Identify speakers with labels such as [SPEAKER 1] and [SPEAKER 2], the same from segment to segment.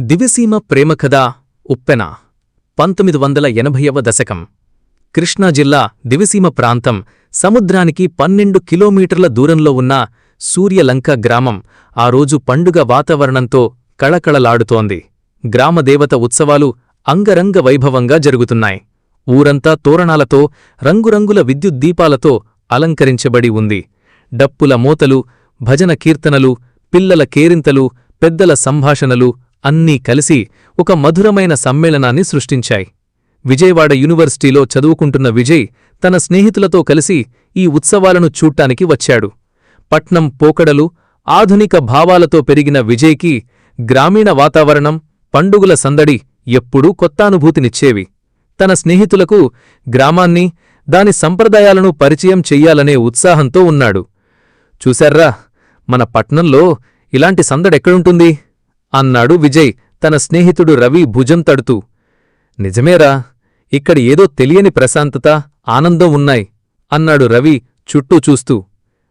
[SPEAKER 1] దివిసీమ ప్రేమకథ ఉప్పెన. పంతొమ్మిది వందల ఎనభైవ దశకం. కృష్ణా జిల్లా దివిసీమ ప్రాంతం సముద్రానికి పన్నెండు కిలోమీటర్ల దూరంలో ఉన్న సూర్యలంక గ్రామం ఆ రోజు పండుగ వాతావరణంతో కళకళలాడుతోంది. గ్రామదేవత ఉత్సవాలు అంగరంగ వైభవంగా జరుగుతున్నాయి. ఊరంతా తోరణాలతో రంగురంగుల విద్యుద్దీపాలతో అలంకరించబడి ఉంది. డప్పుల మోతలు భజన కీర్తనలు పిల్లల కేరింతలు పెద్దల సంభాషణలు అన్నీ కలిసి ఒక మధురమైన సమ్మేళనాన్ని సృష్టించాయి. విజయవాడ యూనివర్సిటీలో చదువుకుంటున్న విజయ్ తన స్నేహితులతో కలిసి ఈ ఉత్సవాలను చూట్టానికి వచ్చాడు. పట్నం పోకడలు ఆధునిక భావాలతో పెరిగిన విజయ్కి గ్రామీణ వాతావరణం పండుగల సందడి ఎప్పుడూ కొత్తానుభూతినిచ్చేవి. తన స్నేహితులకు గ్రామాన్ని దాని సంప్రదాయాలను పరిచయం చెయ్యాలనే ఉత్సాహంతో ఉన్నాడు. చూశార్రా మన పట్నంలో ఇలాంటి సందడెక్కడుంటుంది? అన్నాడు విజయ్ తన స్నేహితుడు రవి భుజం తడుతూ. నిజమేరా ఇక్కడ ఏదో తెలియని ప్రశాంతత ఆనందం ఉన్నాయి అన్నాడు రవి చుట్టూ చూస్తూ.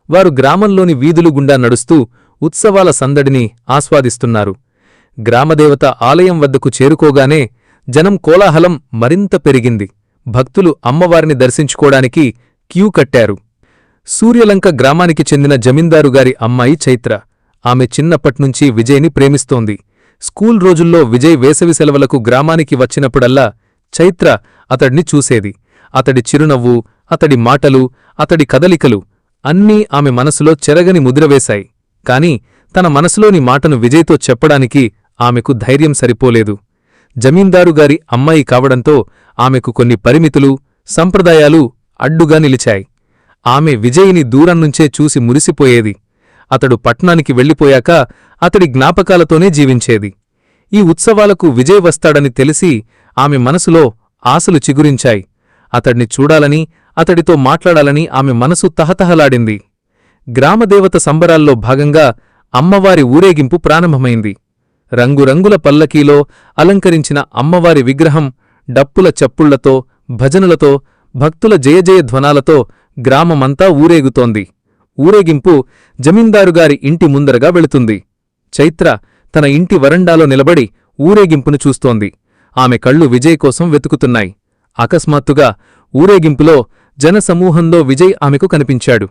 [SPEAKER 1] వారు గ్రామంలోని వీధులు గుండా నడుస్తూ ఉత్సవాల సందడిని ఆస్వాదిస్తున్నారు. గ్రామదేవత ఆలయం వద్దకు చేరుకోగానే జనం కోలాహలం మరింత పెరిగింది. భక్తులు అమ్మవారిని దర్శించుకోడానికి క్యూ కట్టారు. సూర్యలంక గ్రామానికి చెందిన జమీందారుగారి అమ్మాయి చైత్ర. ఆమె చిన్నప్పట్నుంచి విజయ్ని ప్రేమిస్తోంది. స్కూల్ రోజుల్లో విజయ్ వేసవి సెలవులకు గ్రామానికి వచ్చినప్పుడల్లా చైత్ర అతడ్ని చూసేది. అతడి చిరునవ్వు అతడి మాటలు అతడి కదలికలు అన్నీ ఆమె మనసులో చెరగని ముద్రవేశాయి కాని తన మనసులోని మాటను విజయ్తో చెప్పడానికి ఆమెకు ధైర్యం సరిపోలేదు. జమీందారుగారి అమ్మాయి కావడంతో ఆమెకు కొన్ని పరిమితులు సంప్రదాయాలు అడ్డుగా నిలిచాయి. ఆమె విజయ్ని దూరం నుంచే చూసి మురిసిపోయేది. అతడు పట్నానికి వెళ్ళిపోయాక అతడి జ్ఞాపకాలతోనే జీవించేది. ఈ ఉత్సవాలకు విజయ్ వస్తాడని తెలిసి ఆమె మనసులో ఆశలు చిగురించాయి. అతడ్ని చూడాలని అతడితో మాట్లాడాలని ఆమె మనసు తహతహలాడింది. గ్రామదేవత సంబరాల్లో భాగంగా అమ్మవారి ఊరేగింపు ప్రారంభమైంది. రంగురంగుల పల్లకీలో అలంకరించిన అమ్మవారి విగ్రహం డప్పుల చప్పుళ్ళతో భజనలతో భక్తుల జయజయధ్వనాలతో గ్రామమంతా ఊరేగుతోంది. ఊరేగింపు జమీందారుగారి ఇంటి ముందరగా వెళుతుంది. చైత్ర తన ఇంటి వరండాలో నిలబడి ఊరేగింపును చూస్తోంది. ఆమె కళ్ళు విజయ్ కోసం వెతుకుతున్నాయి. అకస్మాత్తుగా ఊరేగింపులో జనసమూహంలో విజయ్ ఆమెకు కనిపించాడు.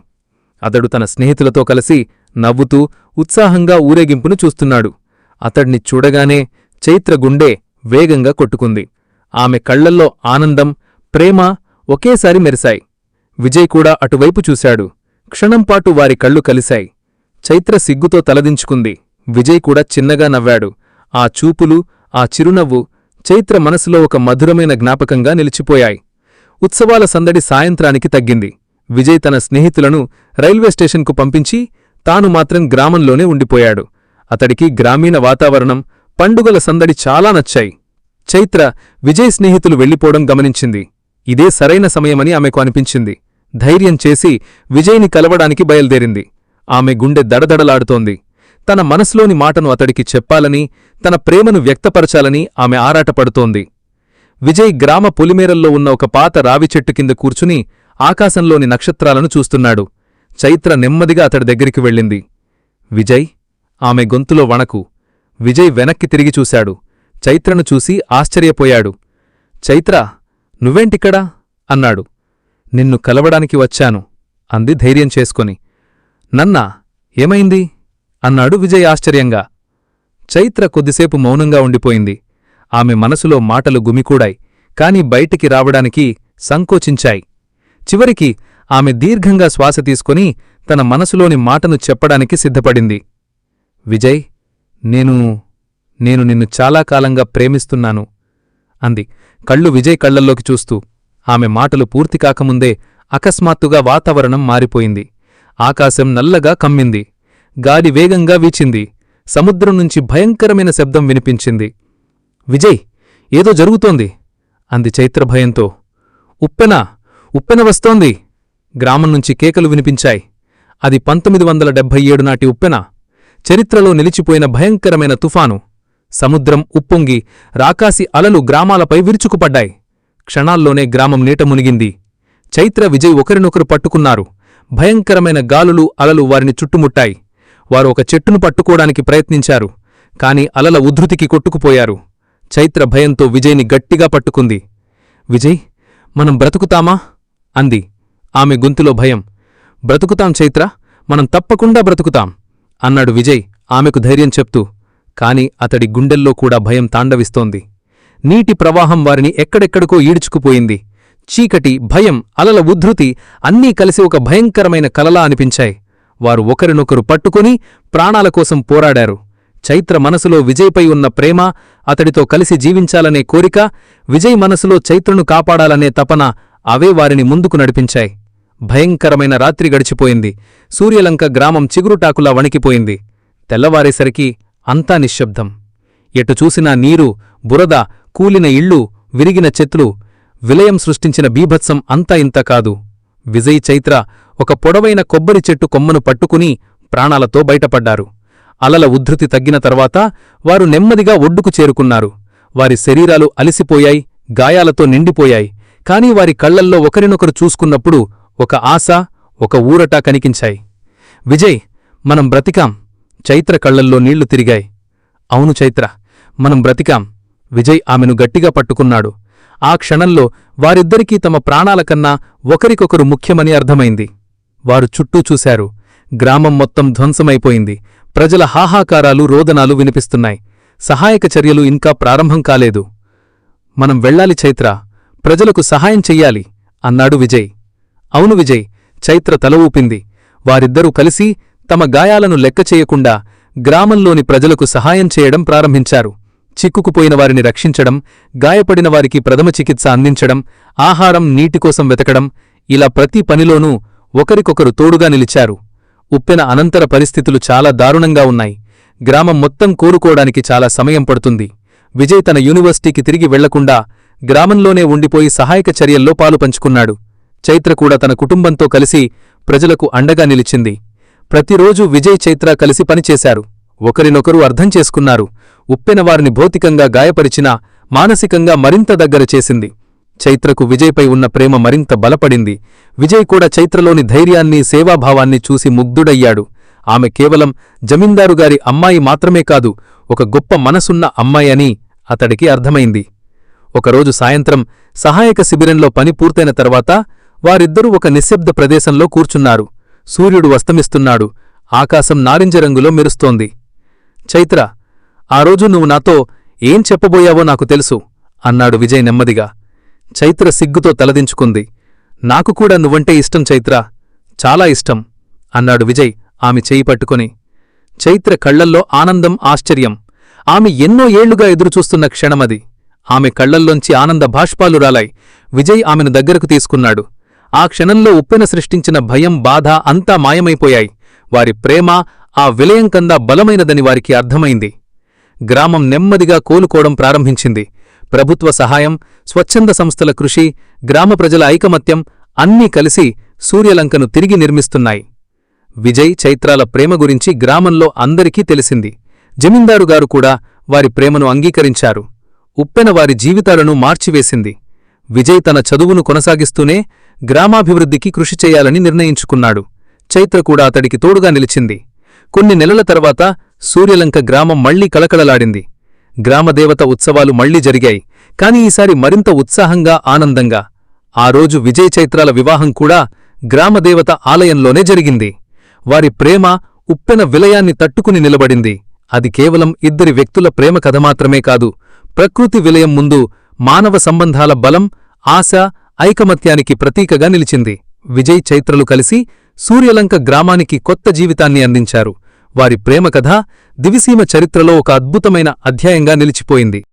[SPEAKER 1] అతడు తన స్నేహితులతో కలిసి నవ్వుతూ ఉత్సాహంగా ఊరేగింపును చూస్తున్నాడు. అతడ్ని చూడగానే చైత్ర గుండె వేగంగా కొట్టుకుంది. ఆమె కళ్ళల్లో ఆనందం ప్రేమ ఒకేసారి మెరిశాయి. విజయ్ కూడా అటువైపు చూశాడు. క్షణంపాటు వారి కళ్ళు కలిశాయి. చైత్ర సిగ్గుతో తలదించుకుంది. విజయ్ కూడా చిన్నగా నవ్వాడు. ఆ చూపులు ఆ చిరునవ్వు చైత్ర మనసులో ఒక మధురమైన జ్ఞాపకంగా నిలిచిపోయాయి. ఉత్సవాల సందడి సాయంత్రానికి తగ్గింది. విజయ్ తన స్నేహితులను రైల్వే స్టేషన్కు పంపించి తాను మాత్రం గ్రామంలోనే ఉండిపోయాడు. అతడికి గ్రామీణ వాతావరణం పండుగల సందడి చాలా నచ్చాయి. చైత్ర విజయ్ స్నేహితులు వెళ్ళిపోవడం గమనించింది. ఇదే సరైన సమయమని ఆమెకు అనిపించింది. ధైర్యం చేసి విజయ్ని కలవడానికి బయల్దేరింది. ఆమె గుండె దడదడలాడుతోంది. తన మనసులోని మాటను అతడికి చెప్పాలని తన ప్రేమను వ్యక్తపరచాలని ఆమె ఆరాటపడుతోంది. విజయ్ గ్రామ పొలిమేరల్లో ఉన్న ఒక పాత రావి చెట్టు కింద కూర్చుని ఆకాశంలోని నక్షత్రాలను చూస్తున్నాడు. చైత్ర నెమ్మదిగా అతడి దగ్గరికి వెళ్ళింది. విజయ్ ఆమె గొంతులో వణకు. విజయ్ వెనక్కి తిరిగి చూశాడు. చైత్రను చూసి ఆశ్చర్యపోయాడు. చైత్ర నువ్వేంటిక్కడా? అన్నాడు. నిన్ను కలవడానికి వచ్చాను. అంది ధైర్యం చేసుకొని. నన్నా ఏమైంది? అన్నాడు విజయ్ ఆశ్చర్యంగా. చైత్ర కొద్దిసేపు మౌనంగా ఉండిపోయింది. ఆమె మనసులో మాటలు గుమికూడాయి కాని బయటికి రావడానికి సంకోచించాయి. చివరికి ఆమె దీర్ఘంగా శ్వాస తీసుకొని తన మనసులోని మాటను చెప్పడానికి సిద్ధపడింది. విజయ్ నేను నేను నిన్ను చాలా కాలంగా ప్రేమిస్తున్నాను అంది. కళ్ళు విజయ్ కళ్ళల్లోకి చూస్తూ. ఆమె మాటలు పూర్తి కాకముందే అకస్మాత్తుగా వాతావరణం మారిపోయింది. ఆకాశం నల్లగా కమ్మింది. గాలి వేగంగా వీచింది. సముద్రం నుంచి భయంకరమైన శబ్దం వినిపించింది. విజయ్ ఏదో జరుగుతోంది. అంది చైత్ర భయంతో. ఉప్పెన ఉప్పెన వస్తోంది. గ్రామం నుంచి కేకలు వినిపించాయి. అది పంతొమ్మిది వందల డెబ్భై ఏడు నాటి ఉప్పెన. చరిత్రలో నిలిచిపోయిన భయంకరమైన తుఫాను. సముద్రం ఉప్పొంగి రాకాసి అలలు గ్రామాలపై విరుచుకుపడ్డాయి. క్షణాల్లోనే గ్రామం నీట మునిగింది. చైత్ర విజయ్ ఒకరినొకరు పట్టుకున్నారు. భయంకరమైన గాలులు అలలు వారిని చుట్టుముట్టాయి. వారు ఒక చెట్టును పట్టుకోవడానికి ప్రయత్నించారు కాని అలల ఉద్ధృతికి కొట్టుకుపోయారు. చైత్ర భయంతో విజయ్ని గట్టిగా పట్టుకుంది. విజయ్ మనం బ్రతుకుతామా? అంది. ఆమె గొంతులో భయం. బ్రతుకుతాం చైత్ర మనం తప్పకుండా బ్రతుకుతాం అన్నాడు విజయ్ ఆమెకు ధైర్యం చెప్తూ. కాని అతడి గుండెల్లో కూడా భయం తాండవిస్తోంది. నీటి ప్రవాహం వారిని ఎక్కడెక్కడికో ఈడ్చుకుపోయింది. చీకటి భయం అలల ఉద్ధృతి అన్నీ కలిసి ఒక భయంకరమైన కలలా అనిపించాయి. వారు ఒకరినొకరు పట్టుకుని ప్రాణాల కోసం పోరాడారు. చైత్ర మనసులో విజయ్పై ఉన్న ప్రేమ అతడితో కలిసి జీవించాలనే కోరిక విజయ్ మనసులో చైత్రను కాపాడాలనే తపన అవే వారిని ముందుకు నడిపించాయి. భయంకరమైన రాత్రి గడిచిపోయింది. సూర్యలంక గ్రామం చిగురుటాకులా వణికిపోయింది. తెల్లవారేసరికి అంతా నిశ్శబ్దం. ఎటు చూసినా నీరు బురద కూలిన ఇళ్ళు విరిగిన చెట్లు విలయం సృష్టించిన బీభత్సం అంతా ఇంత కాదు. విజయ్ చైత్ర ఒక పొడవైన కొబ్బరి చెట్టు కొమ్మను పట్టుకుని ప్రాణాలతో బయటపడ్డారు. అలల ఉద్ధృతి తగ్గిన తర్వాత వారు నెమ్మదిగా ఒడ్డుకు చేరుకున్నారు. వారి శరీరాలు అలిసిపోయాయి గాయాలతో నిండిపోయాయి. కాని వారి కళ్ళల్లో ఒకరినొకరు చూసుకున్నప్పుడు ఒక ఆశ ఒక ఊరట కనిపించాయి. విజయ్ మనం బ్రతికాం. చైత్ర కళ్ళల్లో నీళ్ళు తిరిగాయి. అవును చైత్ర మనం బ్రతికాం. విజయ్ ఆమెను గట్టిగా పట్టుకున్నాడు. ఆ క్షణంలో వారిద్దరికీ తమ ప్రాణాలకన్నా ఒకరికొకరు ముఖ్యమని అర్థమైంది. వారు చుట్టూ చూశారు. గ్రామం మొత్తం ధ్వంసమైపోయింది. ప్రజల హాహాకారాలు రోదనాలు వినిపిస్తున్నాయి. సహాయక చర్యలు ఇంకా ప్రారంభం కాలేదు. మనం వెళ్ళాలి చైత్ర. ప్రజలకు సహాయం చెయ్యాలి అన్నాడు విజయ్. అవును విజయ్ చైత్ర తల ఊపింది. వారిద్దరూ కలిసి తమ గాయాలను లెక్క చేయకుండా గ్రామంలోని ప్రజలకు సహాయం చేయడం ప్రారంభించారు. చిక్కుకుపోయిన వారిని రక్షించడం గాయపడిన వారికి ప్రథమ చికిత్స అందించడం ఆహారం నీటికోసం వెతకడం ఇలా ప్రతి పనిలోనూ ఒకరికొకరు తోడుగా నిలిచారు. ఉప్పెన అనంతర పరిస్థితులు చాలా దారుణంగా ఉన్నాయి. గ్రామం మొత్తం కోరుకోవడానికి చాలా సమయం పడుతుంది. విజయ్ తన యూనివర్సిటీకి తిరిగి వెళ్ళకుండా గ్రామంలోనే ఉండిపోయి సహాయక చర్యల్లో పాలు పంచుకున్నాడు. చైత్ర కూడా తన కుటుంబంతో కలిసి ప్రజలకు అండగా నిలిచింది. ప్రతిరోజూ విజయ్ చైత్ర కలిసి పనిచేశారు. ఒకరినొకరు అర్థం చేసుకున్నారు. ఉప్పెనవారిని భౌతికంగా గాయపరిచినా మానసికంగా మరింత దగ్గర చేసింది. చైత్రకు విజయ్పై ఉన్న ప్రేమ మరింత బలపడింది. విజయ్ కూడా చైత్రలోని ధైర్యాన్ని సేవాభావాన్ని చూసి ముగ్ధుడయ్యాడు. ఆమె కేవలం జమీందారుగారి అమ్మాయి మాత్రమే కాదు ఒక గొప్ప మనసున్న అమ్మాయి అని అతడికి అర్థమైంది. ఒకరోజు సాయంత్రం సహాయక శిబిరంలో పని పూర్తయిన తర్వాత వారిద్దరూ ఒక నిశ్శబ్ద ప్రదేశంలో కూర్చున్నారు. సూర్యుడు అస్తమిస్తున్నాడు. ఆకాశం నారింజ రంగులో మెరుస్తోంది. చైత్ర ఆ రోజు నువ్వు నాతో ఏం చెప్పబోయావో నాకు తెలుసు అన్నాడు విజయ్ నెమ్మదిగా. చైత్ర సిగ్గుతో తలదించుకుంది. నాకు కూడా నువ్వంటే ఇష్టం చైత్ర చాలా ఇష్టం అన్నాడు విజయ్ ఆమె చేయి పట్టుకుని. చైత్ర కళ్ళల్లో ఆనందం ఆశ్చర్యం. ఆమె ఎన్నో ఏళ్ళుగా ఎదురుచూస్తున్న క్షణమది ఆమె కళ్ళల్లోంచి ఆనంద భాష్పాలు రాలాయి. విజయ్ ఆమెను దగ్గరకు తీసుకున్నాడు. ఆ క్షణంలో ఉప్పెన సృష్టించిన భయం బాధ అంతా మాయమైపోయాయి. వారి ప్రేమ ఆ విలయం కందా బలమైనదని వారికి అర్థమైంది. గ్రామం నెమ్మదిగా కోలుకోవడం ప్రారంభించింది. ప్రభుత్వ సహాయం స్వచ్ఛంద సంస్థల కృషి గ్రామ ప్రజల ఐకమత్యం అన్నీ కలిసి సూర్యలంకను తిరిగి నిర్మిస్తున్నాయి. విజయ్ చైత్రాల ప్రేమ గురించి గ్రామంలో అందరికీ తెలిసింది. జమీందారుగారు కూడా వారి ప్రేమను అంగీకరించారు. ఉప్పెన వారి జీవితాలను మార్చివేసింది. విజయ్ తన చదువును కొనసాగిస్తూనే గ్రామాభివృద్ధికి కృషి చేయాలని నిర్ణయించుకున్నాడు. చైత్ర కూడా అతడికి తోడుగా నిలిచింది. కొన్ని నెలల తర్వాత సూర్యలంక గ్రామం మళ్ళీ కలకలలాడింది గ్రామదేవత ఉత్సవాలు మళ్ళీ జరిగాయి. కాని ఈసారి మరింత ఉత్సాహంగా ఆనందంగా. ఆ రోజు విజయ్ చైత్రాల వివాహం కూడా గ్రామదేవత ఆలయంలోనే జరిగింది. వారి ప్రేమ ఉప్పెన విలయాన్ని తట్టుకుని నిలబడింది. అది కేవలం ఇద్దరి వ్యక్తుల ప్రేమ కథ మాత్రమే కాదు ప్రకృతి విలయం ముందు మానవ సంబంధాల బలం ఆశ ఐకమత్యానికి ప్రతీకగా నిలిచింది. విజయ్ చైత్రలు కలిసి సూర్యలంక గ్రామానికి కొత్త జీవితాన్ని అందించారు. వారి ప్రేమ కథ దివిసీమ చరిత్రలో ఒక అద్భుతమైన అధ్యాయంగా నిలిచిపోయింది.